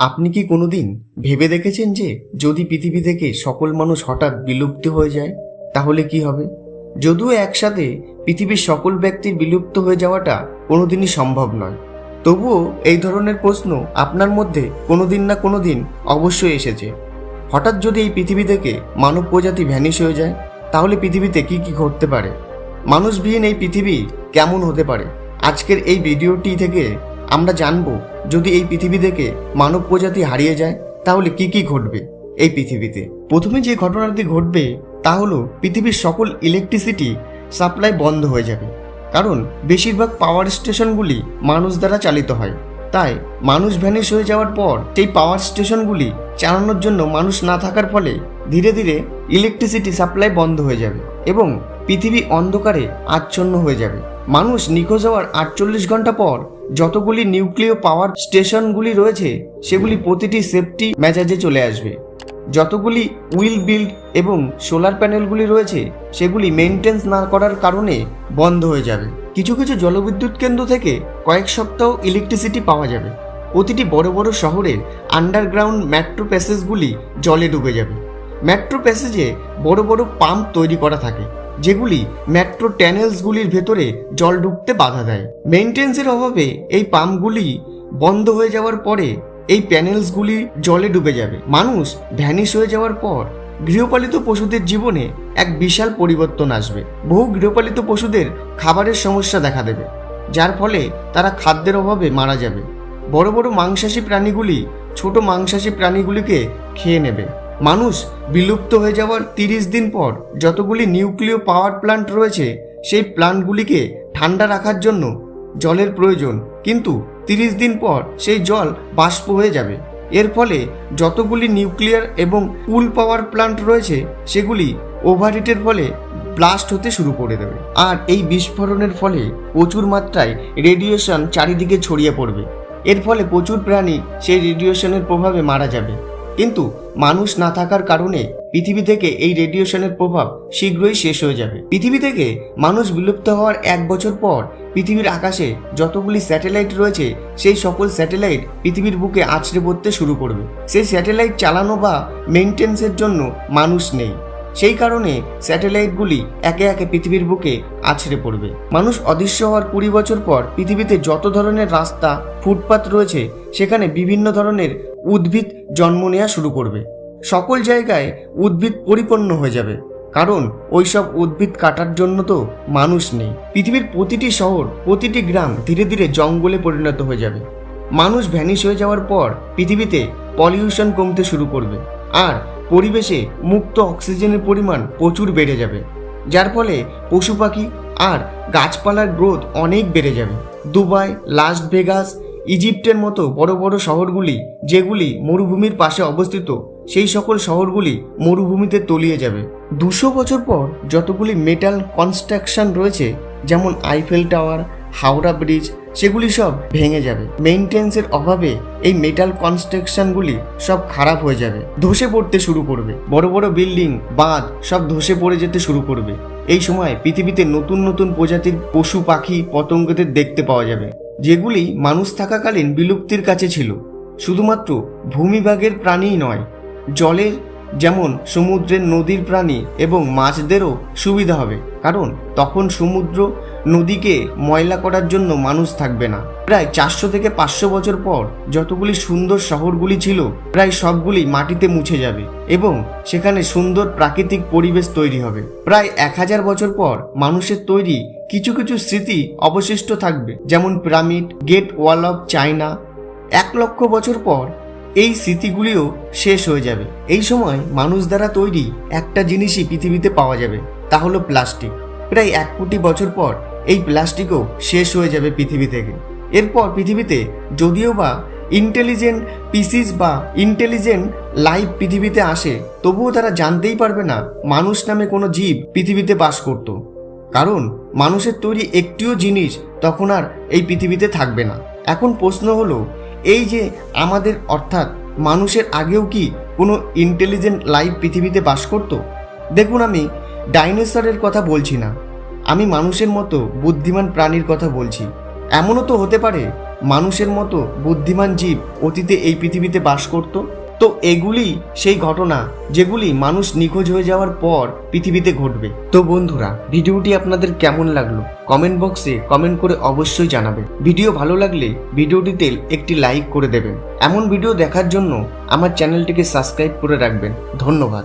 আপনি কি কোনোদিন ভেবে দেখেছেন যে যদি পৃথিবী থেকে সকল মানুষ হঠাৎ বিলুপ্ত হয়ে যায়, তাহলে কি হবে? যদিও একসাথে পৃথিবীর সকল ব্যক্তির বিলুপ্ত হয়ে যাওয়াটা কোনোদিনই সম্ভব নয়। তবুও এই ধরনের প্রশ্ন আপনার মধ্যে কোনোদিন না কোনোদিন অবশ্যই এসেছে। হঠাৎ যদি এই পৃথিবী থেকে মানব প্রজাতি ভ্যানিশ হয়ে যায়, তাহলে পৃথিবীতে কি কি ঘটতে পারে? মানুষবিহীন এই পৃথিবী কেমন হতে পারে? আজকের এই ভিডিওটি থেকে আমরা জানব যদি এই পৃথিবী থেকে মানব প্রজাতি হারিয়ে যায়, তাহলে কি কি ঘটবে এই পৃথিবীতে? প্রথমে যে ঘটনাটি ঘটবে, তা হলো পৃথিবীর সকল ইলেকট্রিসিটি সাপ্লাই বন্ধ হয়ে যাবে। কারণ বেশিরভাগ পাওয়ার স্টেশনগুলি মানুষ দ্বারা চালিত হয়। তাই মানুষ ভ্যানিশ হয়ে যাওয়ার পর সেই পাওয়ার স্টেশনগুলি চালানোর জন্য মানুষ না থাকার ফলে ধীরে ধীরে ইলেকট্রিসিটি সাপ্লাই বন্ধ হয়ে যাবে এবং পৃথিবী অন্ধকারে আচ্ছন্ন হয়ে যাবে। মানুষ নিখোঁজ হওয়ার আটচল্লিশ ঘণ্টা পর যতগুলি নিউক্লিয় পাওয়ার স্টেশনগুলি রয়েছে, সেগুলি প্রতিটি সেফটি মেজাজে চলে আসবে। যতগুলি উইল বিল্ড এবং সোলার প্যানেলগুলি রয়েছে, সেগুলি মেনটেন্স না করার কারণে বন্ধ হয়ে যাবে। কিছু কিছু জলবিদ্যুৎ কেন্দ্র থেকে কয়েক সপ্তাহ ইলেকট্রিসিটি পাওয়া যাবে। প্রতিটি বড় বড় শহরের আন্ডারগ্রাউন্ড মেট্রো প্যাসেজগুলি জলে ডুবে যাবে। মেট্রো প্যাসেজে বড় বড় পাম্প তৈরি করা থাকে। যেগুলি মেট্রো ট্যানেলসগুলির ভেতরে জল ঢুকতে বাধা দেয়। মেনটেন্সের অভাবে এই পাম্পগুলি বন্ধ হয়ে যাওয়ার পরে এই প্যানেলসগুলি জলে ডুবে যাবে। মানুষ ভ্যানিশ হয়ে যাওয়ার পর গৃহপালিত পশুদের জীবনে এক বিশাল পরিবর্তন আসবে। বহু গৃহপালিত পশুদের খাবারের সমস্যা দেখা দেবে, যার ফলে তারা খাদ্যের অভাবে মারা যাবে। বড় বড় মাংসাশী প্রাণীগুলি ছোট মাংসাশী প্রাণীগুলিকে খেয়ে নেবে। মানুষ বিলুপ্ত হয়ে যাওয়ার তিরিশ দিন পর যতগুলি নিউক্লিয় পাওয়ার প্ল্যান্ট রয়েছে, সেই প্ল্যান্টগুলিকে ঠান্ডা রাখার জন্য জলের প্রয়োজন। কিন্তু তিরিশ দিন পর সেই জল বাষ্প হয়ে যাবে। এর ফলে যতগুলি নিউক্লিয়ার এবং পুল পাওয়ার প্ল্যান্ট রয়েছে, সেগুলি ওভারহিটের ফলে ব্লাস্ট হতে শুরু করে দেবে। আর এই বিস্ফোরণের ফলে প্রচুর মাত্রায় রেডিয়েশন চারিদিকে ছড়িয়ে পড়বে। এর ফলে প্রচুর প্রাণী সেই রেডিয়েশনের প্রভাবে মারা যাবে। কিন্তু মানুষ না থাকার কারণে পৃথিবী থেকে এই রেডিয়েশনের প্রভাব শীঘ্রই শেষ হয়ে যাবে। পৃথিবী থেকে মানুষ বিলুপ্ত হওয়ার এক বছর পর পৃথিবীর আকাশে যতগুলি স্যাটেলাইট রয়েছে, সেই সকল স্যাটেলাইট পৃথিবীর বুকে আছড়ে পড়তে শুরু করবে। সেই স্যাটেলাইট চালানো বা মেনটেন্সের জন্য মানুষ নেই। সেই কারণে স্যাটেলাইটগুলি একে একে পৃথিবীর বুকে আছড়ে পড়বে। মানুষ অদৃশ্য হওয়ার কুড়ি বছর পর পৃথিবীতে যত ধরনের রাস্তা, ফুটপাত রয়েছে, সেখানে বিভিন্ন ধরনের উদ্ভিদ জন্ম নেওয়া শুরু করবে। সকল জায়গায় উদ্ভিদ পরিপূর্ণ হয়ে যাবে। কারণ ওইসব উদ্ভিদ কাটার জন্য তো মানুষ নেই। পৃথিবীর প্রতিটি শহর, প্রতিটি গ্রাম ধীরে ধীরে জঙ্গলে পরিণত হয়ে যাবে। মানুষ ভ্যানিশ হয়ে যাওয়ার পর পৃথিবীতে পলিউশন কমতে শুরু করবে। আর পরিবেশে মুক্ত অক্সিজেনের পরিমাণ প্রচুর বেড়ে যাবে। যার ফলে পশু পাখি আর গাছপালার গ্রোথ অনেক বেড়ে যাবে। দুবাই, লাস ভেগাস, ইজিপ্টের মতো বড় বড় শহরগুলি যেগুলি মরুভূমির পাশে অবস্থিত, সেই সকল শহরগুলি মরুভূমিতে তলিয়ে যাবে। দুশো বছর পর যতগুলি মেটাল কনস্ট্রাকশন রয়েছে, যেমন আইফেল টাওয়ার হাওড়া ব্রিজ, সেগুলি সব ভেঙে যাবে। মেইনটেন্সের অভাবে এই মেটাল কনস্ট্রাকশনগুলি সব খারাপ হয়ে যাবে। ধসে পড়তে শুরু করবে। বড় বড় বিল্ডিং বাঁধ সব ধসে পড়ে যেতে শুরু করবে। এই সময় পৃথিবীতে নতুন নতুন প্রজাতির পশু, পাখি, পতঙ্গদের দেখতে পাওয়া যাবে। যেগুলি মানুষ থাকাকালীন বিলুপ্তির কাছে ছিল। শুধুমাত্র ভূমিভাগের প্রাণীই নয়, জলের যেমন সমুদ্রের নদীর প্রাণী এবং মাছদেরও সুবিধা হবে। কারণ তখন সমুদ্র নদীকে ময়লা করার জন্য মানুষ থাকবে না। প্রায় চারশো থেকে পাঁচশো বছর পর যতগুলি সুন্দর শহরগুলি ছিল, প্রায় সবগুলি মাটিতে মুছে যাবে এবং সেখানে সুন্দর প্রাকৃতিক পরিবেশ তৈরি হবে। প্রায় এক হাজার বছর পর মানুষের তৈরি কিছু কিছু স্মৃতি অবশিষ্ট থাকবে, যেমন pyramid, great wall of China. এক লক্ষ বছর পর এই স্মৃতিগুলিও শেষ হয়ে যাবে। এই সময় মানুষ দ্বারা তৈরি একটা জিনিসই পৃথিবীতে পাওয়া যাবে, তা হলো প্লাস্টিক। প্রায় এক কোটি বছর পর এই প্লাস্টিকও শেষ হয়ে যাবে পৃথিবী থেকে। এরপর পৃথিবীতে যদিও বা ইন্টেলিজেন্ট পিসিস বা ইন্টেলিজেন্ট লাইফ পৃথিবীতে আসে, তবুও তারা জানতেই পারবে না মানুষ নামে কোনো জীব পৃথিবীতে বাস করত। কারণ মানুষের তৈরি একটিও জিনিস তখন আর এই পৃথিবীতে থাকবে না। এখন প্রশ্ন হলো এই যে আমাদের, অর্থাৎ মানুষের আগেও কি কোনো ইন্টেলিজেন্ট লাইফ পৃথিবীতে বাস করত? দেখুন আমি ডাইনোসরের কথা বলছি না। আমি মানুষের মতো বুদ্ধিমান প্রাণীর কথা বলছি। এমনও তো হতে পারে মানুষের মতো বুদ্ধিমান জীব অতীতে এই পৃথিবীতে বাস করত? তো এগুলি সেই ঘটনা যেগুলি মানুষ নিখোঁজ হয়ে যাওয়ার পর পৃথিবীতে ঘটবে। তো বন্ধুরা, ভিডিওটি আপনাদের কেমন লাগল? কমেন্ট বক্সে কমেন্ট করে অবশ্যই জানাবেন। ভিডিও ভালো লাগলে ভিডিওটিতে একটি লাইক করে দেবেন। এমন ভিডিও দেখার জন্য আমার চ্যানেলটিকে সাবস্ক্রাইব করে রাখবেন। ধন্যবাদ।